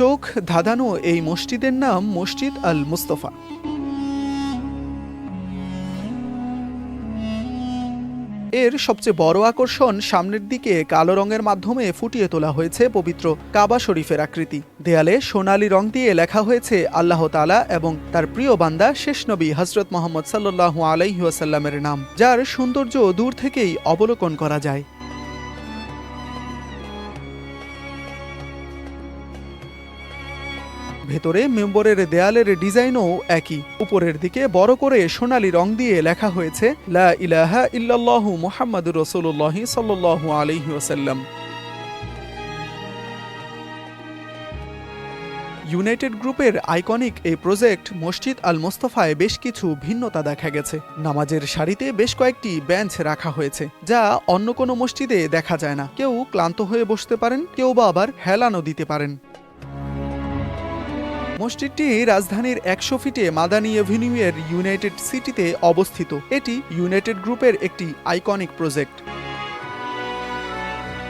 চোখ ধাঁধানো এই মসজিদের নাম মসজিদ আল মুস্তফা। এর সবচেয়ে বড় আকর্ষণ সামনের দিকে কালো রঙের মাধ্যমে ফুটিয়ে তোলা হয়েছে পবিত্র কাবা শরীফের আকৃতি। দেয়ালে সোনালী রং দিয়ে লেখা হয়েছে আল্লাহ তালা এবং তার প্রিয় বান্দা শেষ নবী হজরত মোহাম্মদ সাল্লু আলাইহাসাল্লামের নাম, যার সৌন্দর্য দূর থেকেই অবলোকন করা যায়। ভেতরে মেম্বরের দেয়ালের ডিজাইনও একই। উপরের দিকে বড় করে সোনালী রং দিয়ে লেখা হয়েছে, লা ইলাহা ইল্লাল্লাহু মুহাম্মাদুর রসুল্লাহ সাল্লাল্লাহু আলাইহি ওসাল্লাম ইউনাইটেড গ্রুপের আইকনিক এই প্রজেক্ট মসজিদ আল মোস্তফায় বেশ কিছু ভিন্নতা দেখা গেছে। নামাজের সারিতে বেশ কয়েকটি বেঞ্চ রাখা হয়েছে, যা অন্য কোনো মসজিদে দেখা যায় না। কেউ ক্লান্ত হয়ে বসতে পারেন, কেউ বা আবার হেলানো দিতে পারেন। মসজিদটি রাজধানীর একশো ফিটে মাদানী এভিনিউয়ের ইউনাইটেড সিটিতে অবস্থিত। এটি ইউনাইটেড গ্রুপের একটি আইকনিক প্রজেক্ট।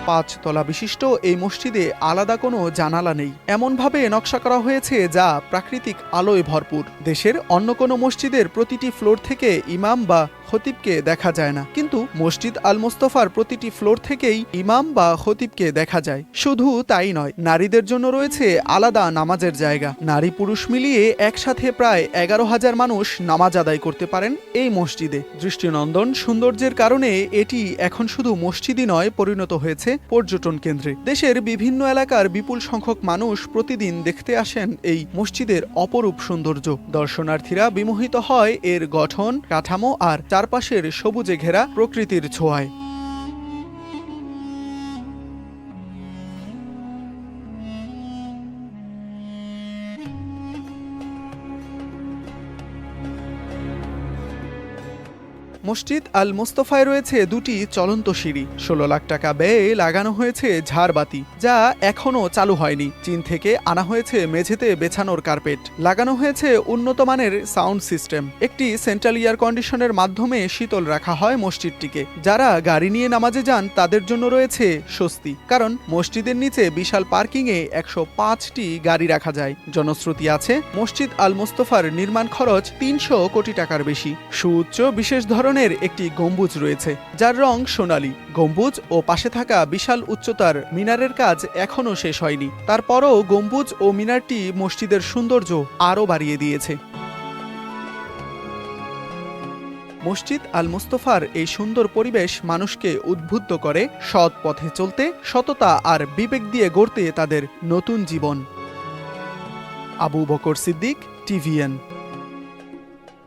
পাঁচ তলা বিশিষ্ট এই মসজিদে আলাদা কোনো জানালা নেই। এমনভাবে নকশা করা হয়েছে যা প্রাকৃতিক আলোয় ভরপুর। দেশের অন্য কোনো মসজিদের প্রতিটি ফ্লোর থেকে ইমাম বা খতিবকে দেখা যায় না। কিন্তু মসজিদ আল মোস্তফার প্রতিটি ফ্লোর থেকেই ইমাম বা খতিবকে দেখা যায়। শুধু তাই নয়, নারীদের জন্য রয়েছে আলাদা নামাজের জায়গা। নারী পুরুষ মিলিয়ে একসাথে প্রায় এগারো হাজার মানুষ নামাজ আদায় করতে পারেন এই মসজিদে। দৃষ্টিনন্দন সৌন্দর্যের কারণে এটি এখন শুধু মসজিদই নয়, পরিণত হয়েছে পর্যটন কেন্দ্রে। দেশের বিভিন্ন এলাকার বিপুল সংখ্যক মানুষ প্রতিদিন দেখতে আসেন এই মসজিদের অপরূপ সৌন্দর্য। দর্শনার্থীরা বিমোহিত হয় এর গঠন, কাঠামো আর চারপাশের সবুজে ঘেরা প্রকৃতির ছোঁয়ায়। মসজিদ আল মোস্তফায় রয়েছে দুটি চলন্ত সিঁড়ি। ষোলো লাখ টাকা ব্যয়ে লাগানো হয়েছে ঝাড়বাতি, যা এখনও চালু হয়নি। চীন থেকে আনা হয়েছে মেঝেতে বেছানোর কার্পেট। লাগানো হয়েছে উন্নত মানের সাউন্ড সিস্টেম। একটি সেন্ট্রাল এয়ার কন্ডিশনের মাধ্যমে শীতল রাখা হয় মসজিদটিকে। যারা গাড়ি নিয়ে নামাজে যান, তাদের জন্য রয়েছে স্বস্তি। কারণ মসজিদের নিচে বিশাল পার্কিংয়ে একশো পাঁচটি গাড়ি রাখা যায়। জনশ্রুতি আছে, মসজিদ আল মোস্তফার নির্মাণ খরচ তিনশো কোটি টাকার বেশি। সুউচ্চ, বিশেষ ধরনের একটি গম্বুজ রয়েছে, যার রং সোনালী। গম্বুজ ও পাশে থাকা বিশাল উচ্চতার মিনারের কাজ এখনও শেষ হয়নি। তারপরও গম্বুজ ও মিনারটি মসজিদের সৌন্দর্য আরও বাড়িয়ে দিয়েছে। মসজিদ আল মুস্তফার এই সুন্দর পরিবেশ মানুষকে উদ্বুদ্ধ করে, সৎ পথে চলতে, সততা আর বিবেক দিয়ে গড়তে তাদের নতুন জীবন। আবু বকর সিদ্দিক, টিভিএন।